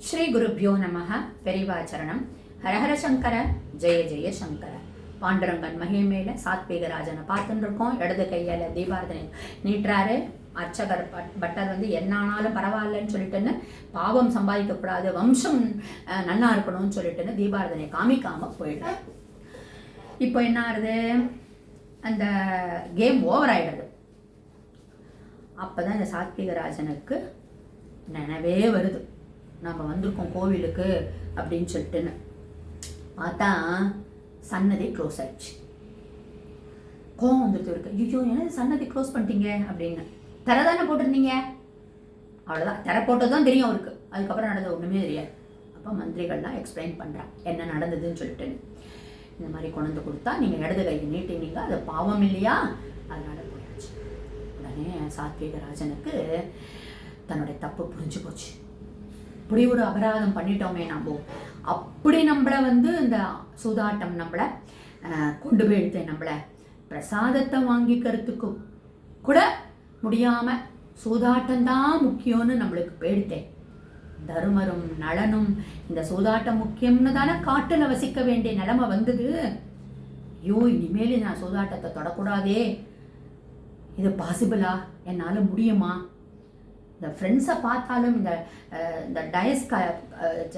ஸ்ரீ குருப்பியோ நமக பெரிவாச்சரணம் ஹரஹர சங்கர ஜெய ஜெய சங்கர. பாண்டுரங்கன் மகே சாத்வீகராஜனை பார்த்துட்டு இருக்கோம் இடது கையில் தீபாரதனை நீட்டுறாரு. அர்ச்சகர் பட்- பட்டர் வந்து என்ன ஆனாலும் பரவாயில்லன்னு சொல்லிட்டுன்னு பாவம் சம்பாதிக்கக்கூடாது வம்சம் அஹ், நன்னா இருக்கணும்னு சொல்லிட்டுன்னு தீபாரதனை காமிக்காம போயிடுறாரு. இப்போ என்ன ஆகுது? அந்த கேம் ஓவர் ஆயிடுது. அப்பதான் இந்த சாத்விகராஜனுக்கு நினைவே வருது. நம்ம வந்திருக்கோம் கோவிலுக்கு அப்படின்னு சொல்லிட்டுன்னு. பார்த்தா சன்னதி க்ளோஸ் ஆயிடுச்சு. கோவம் வந்துட்டு இருக்கு. ஐயோ என்ன சன்னதி க்ளோஸ் பண்ணிட்டீங்க அப்படின்னு. தர தானே போட்டிருந்தீங்க? அவ்வளோதான் தர போட்டது தான் தெரியும் அவருக்கு. அதுக்கப்புறம் நடந்தது ஒன்றுமே தெரியாது. அப்போ மந்திரிகள்லாம் எக்ஸ்பிளைன் பண்ணுறேன் என்ன நடந்ததுன்னு சொல்லிட்டு இந்த மாதிரி கொண்டு கொடுத்தா நீங்கள் இடது கையை நீட்டினீங்க. அது பாவம் இல்லையா? அதனால போயாச்சு. உடனே சாத்விகராஜனுக்கு தன்னுடைய தப்பு புரிஞ்சு போச்சு. இப்படி ஒரு அபராதம் பண்ணிட்டோமே நம்ம. அப்படி நம்மளை வந்து இந்த சூதாட்டம் நம்மளை கொண்டு போயிடுத்து நம்மளை. பிரசாதத்தை வாங்கிக்கிறதுக்கு கூட முடியாமல் சூதாட்டம் தான் முக்கியம்னு நம்மளுக்கு போயிடுத்தேன் தருமரும் நலனும் இந்த சூதாட்டம் முக்கியம்னு தானே காட்டில் வசிக்க வேண்டிய நிலைமை வந்தது. ஐயோ இனிமேல் நான் சூதாட்டத்தை தொடக்கூடாதே. இது பாசிபிளா என்னால் முடியுமா? இந்த ஃப்ரெண்ட்ஸை பார்த்தாலும் இந்த இந்த டயஸ் க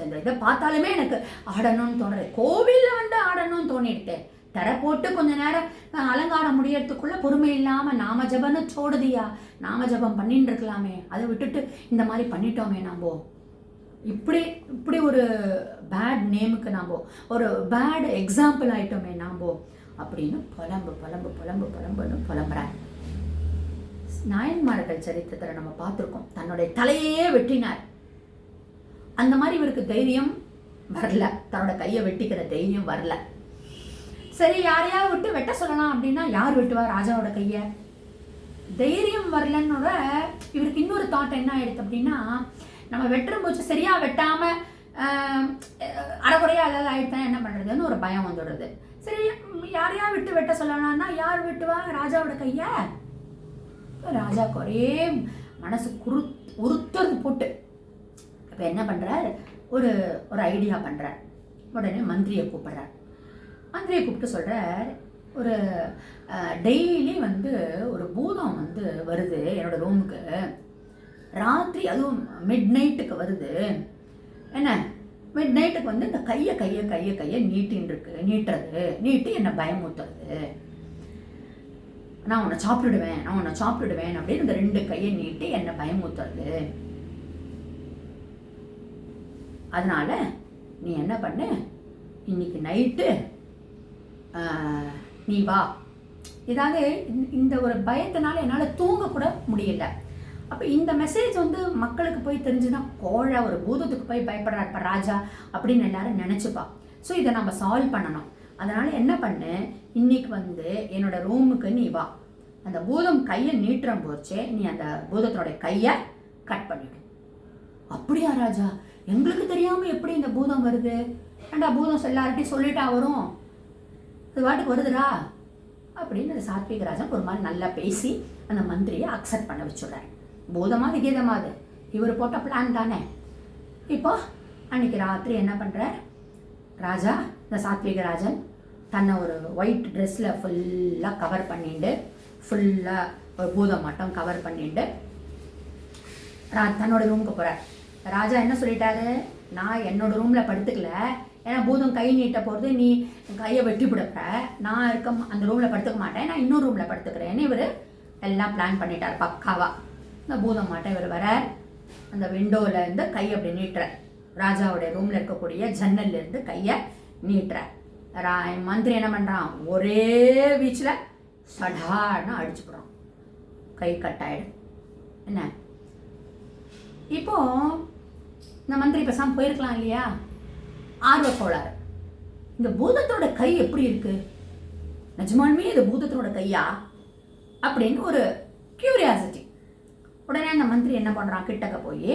இந்த இதை பார்த்தாலுமே எனக்கு ஆடணும்னு தோணுது. கோவிலில் வந்து ஆடணும்னு தோணிட்டு தர போட்டு கொஞ்ச நேரம் அலங்காரம் முடியறதுக்குள்ள பொறுமை இல்லாமல் நாம ஜபன்னு சோடுதியா? நாம ஜபம் பண்ணிட்டு இருக்கலாமே. அதை விட்டுட்டு இந்த மாதிரி பண்ணிட்டோமே நாமோ? இப்படி இப்படி ஒரு பேட் நேமுக்கு நாம? ஒரு பேட் எக்ஸாம்பிள் ஆயிட்டோமே நாமோ? அப்படின்னு புலம்பு புலம்பு புலம்பு புலம்புன்னு புலம்புறேன் நாயன்மார்கள் சரித்திரத்தில் நம்ம பார்த்துருக்கோம். தன்னுடைய தலையே வெட்டினார். அந்த மாதிரி இவருக்கு தைரியம் வரல. தன்னோட கையை வெட்டிக்கிற தைரியம் வரல. சரி யாரையாவது விட்டு வெட்ட சொல்லலாம் அப்படின்னா யார் வெட்டுவா ராஜாவோட கையை? தைரியம் வரலன்னோட இவருக்கு இன்னொரு தாட் என்ன ஆயிடுது அப்படின்னா நம்ம வெட்டுற சரியாக சரியா வெட்டாம ஆஹ், ஏதாவது ஆயிடுதான் என்ன பண்ணுறதுன்னு ஒரு பயம் வந்துடுறது சரி யாரையா விட்டு வெட்ட சொல்லலாம்னா யார் வெட்டுவா ராஜாவோட கையை? ராஜாவுக்கு ஒரே மனசு குரு உறுத்துறது போட்டு. அப்போ என்ன பண்ணுறார் ஒரு ஒரு ஐடியா பண்ணுறார் உடனே மந்திரியை கூப்பிட்றார். மந்திரியை கூப்பிட்டு சொல்கிறார் ஒரு டெய்லி வந்து ஒரு பூதம் வந்து வருது என்னோட ரூமுக்கு ராத்திரி அதுவும் மிட் நைட்டுக்கு வருது. என்ன? மிட் நைட்டுக்கு வந்து இந்த கையை கையை கையை கையை நீட்டின்னு இருக்கு. நீட்டுறது. நீட்டி என்னை பயமுத்துறது நான் உன்னை சாப்பிடுவேன் நான் உன்னை சாப்பிடுவேன் அப்படின்னு இந்த ரெண்டு கையை நீட்டி என்னை பயமுத்துறது அதனால நீ என்ன பண்ணு? இன்னைக்கு நைட்டு நீ வா. இதாவது இந்த- இந்த ஒரு பயத்தினால என்னால் தூங்கக்கூட முடியல. அப்போ இந்த மெசேஜ் வந்து மக்களுக்கு போய் தெரிஞ்சுன்னா கோழை ஒரு பூதத்துக்கு போய் பயப்படுறார் இப்போ ராஜா அப்படின்னு எல்லாரும் நினச்சிப்பா. ஸோ இதை நம்ம சால்வ் பண்ணணும். அதனால் என்ன பண்ணு? இன்னைக்கு வந்து என்னோட ரூமுக்கு நீ வா. அந்த பூதம் கையை நீட்டுற போச்சே நீ அந்த பூதத்தினுடைய கையை கட் பண்ணிடு. அப்படியா ராஜா? எங்களுக்கு தெரியாம எப்படி இந்த பூதம் வருது? ஏண்டா பூதம் எல்லார்ட்டையும் சொல்லிட்டா வரும்? இது வாட்டுக்கு வருதுடா. அப்படின்னு அந்த சாத்விக ராஜன் ஒரு மாதிரி நல்லா பேசி அந்த மந்திரியை அக்செப்ட் பண்ண வச்சுடுறாரு பூதமாது கீதமாது இவர் போட்ட பிளான் தானே. இப்போ அன்னைக்கு ராத்திரி என்ன பண்ணுறார் ராஜா இந்த சாத்விக ராஜன் தன்னை ஒரு ஒயிட் ட்ரெஸ்ஸில் ஃபுல்லாக கவர் பண்ணிட்டு ஃபுல்லாக ஒரு பூதம் மட்டும் கவர் பண்ணிட்டு ரா தன்னோட ரூமுக்கு போகிறார் ராஜா என்ன சொல்லிட்டாரு? நான் என்னோட ரூமில் படுத்துக்கல. ஏன்னா பூதம் கை நீட்ட போகிறது நீ கையை வெட்டி பிடிப்ப நான் இருக்க அந்த ரூமில் படுத்துக்க மாட்டேன். நான் இன்னொரு ரூமில் படுத்துக்கிறேன்னு இவர் எல்லாம் பிளான் பண்ணிட்டார் பக்காவாக இந்த பூதம் மாட்டேன் இவர் வரார். அந்த விண்டோவில் இருந்து கையை அப்படி நீட்டுறார். ராஜாவுடைய ரூமில் இருக்கக்கூடிய ஜன்னல்லேருந்து கையை நீட்டுறார். மந்திரி என்ன பண்ணுறான் ஒரே வீச்சில் சடான்னு அடிச்சுப்புறான் கை கட் கட்டாயிடும் என்ன? இப்போ இந்த மந்திரி பேசாம போயிருக்கலாம் இல்லையா? ஆர்வ கோளாறு. இந்த பூதத்தோட கை எப்படி இருக்கு? நிஜமாலுமே இது பூதத்தோட கையா? அப்படின்னு ஒரு கியூரியாசிட்டி உடனே அந்த மந்திரி என்ன பண்ணுறான் கிட்டக்க போய்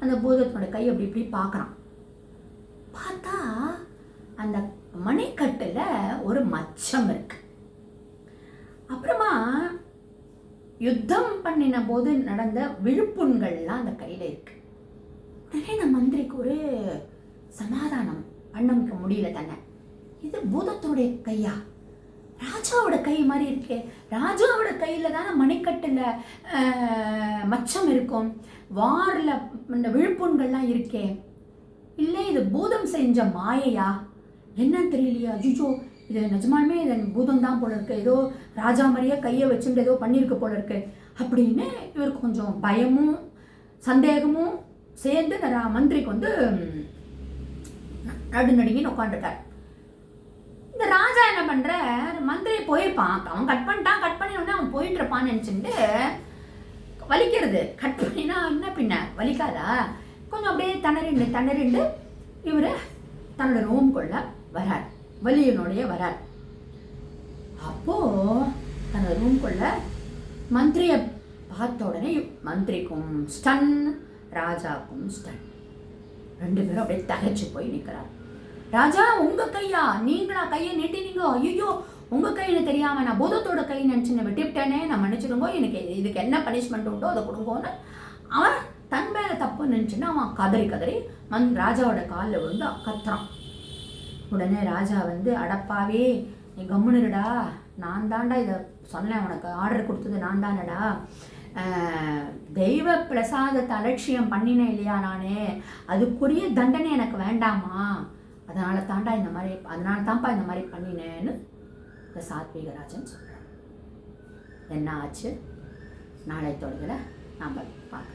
அந்த பூதத்தோட கை அப்படி இப்படி பார்க்குறான் பார்த்தா அந்த மணிக்கட்டில் ஒரு மச்சம் இருக்கு. அப்புறமா யுத்தம் பண்ணின போது நடந்த விழுப்புண்கள்லாம் அந்த கையில் இருக்கு. உடனே இந்த மந்திரிக்கு ஒரு சமாதானம் பண்ணமிக்க முடியல தானே இது பூதத்தோடைய கையா? ராஜாவோட கை மாதிரி இருக்கே. ராஜாவோட கையில் தானே மணிக்கட்டில் மச்சம் இருக்கும். வாரில் இந்த விழுப்புண்கள்லாம் இருக்கே. இல்லை இது பூதம் செஞ்ச மாயையா? என்னன்னு தெரியலையா ஜிஜோ இது நிஜமாலுமே இது பூதம் தான் போல இருக்கு. ஏதோ ராஜா மாதிரியே கையை வச்சுட்டு ஏதோ பண்ணியிருக்கு போல இருக்கு. அப்படின்னு இவர் கொஞ்சம் பயமும் சந்தேகமும் சேர்ந்து ரா- மந்திரிக்கு வந்து நடுநடுங்கின்னு உட்காந்துருக்கார் இந்த ராஜா என்ன பண்ற? மந்திரி போயிருப்பான். அவன் கட் பண்ணிட்டான் கட் பண்ணி உடனே அவன் போயிட்டு இருப்பான்னு நினச்சிட்டு வலிக்கிறது. கட் பண்ணினா என்ன பின்ன? வலிக்காதா? கொஞ்சம் அப்படியே தணறிண்டு தணறிண்டு இவர் தன்னோட ரூம்குள்ள வரார் வலியனுடைய வரார் அப்போ தன்னோட ரூம்குள்ள மந்திரியை பார்த்த உடனே மந்திரிக்கும் ஸ்டன் ராஜாக்கும் ஸ்டன் ரெண்டு பேரும் அப்படியே தகைச்சு போய் நிற்கிறார் ராஜா உங்க கையா? நீங்களா? கையை நீட்டினீங்க? ஐயோ உங்க கைன்னு தெரியாம நான் பூதத்தோட கை நினைச்சு நான் வெட்டிவிட்டேனே நான் மன்னிச்சிடுங்கோ எனக்கு இதுக்கு என்ன பனிஷ்மெண்ட் உண்டோ அதை கொடுங்கோன்னு அவன் தன் மேல தப்பு நினைச்சுன்னு அவன் கதறி கதறி மந் ராஜாவோட காலில் விழுந்து கத்துறான் உடனே ராஜா வந்து அடப்பாவே நீ கம்முனுடா நான் தாண்டா இதை சொன்னேன் உனக்கு. ஆர்டர் கொடுத்தது நான் தானடா. தெய்வ பிரசாதத்தை அலட்சியம் பண்ணினேன் இல்லையா நானே? அதுக்குரிய தண்டனை எனக்கு வேண்டாமா? அதனால தாண்டா இந்த மாதிரி அதனால தான்ப்பா இந்த மாதிரி பண்ணினேன்னு இந்த சாத்விகராஜன் சொல்கிறார் என்ன ஆச்சு? நாளை தொழிலை நாம் பார்க்கலாம்.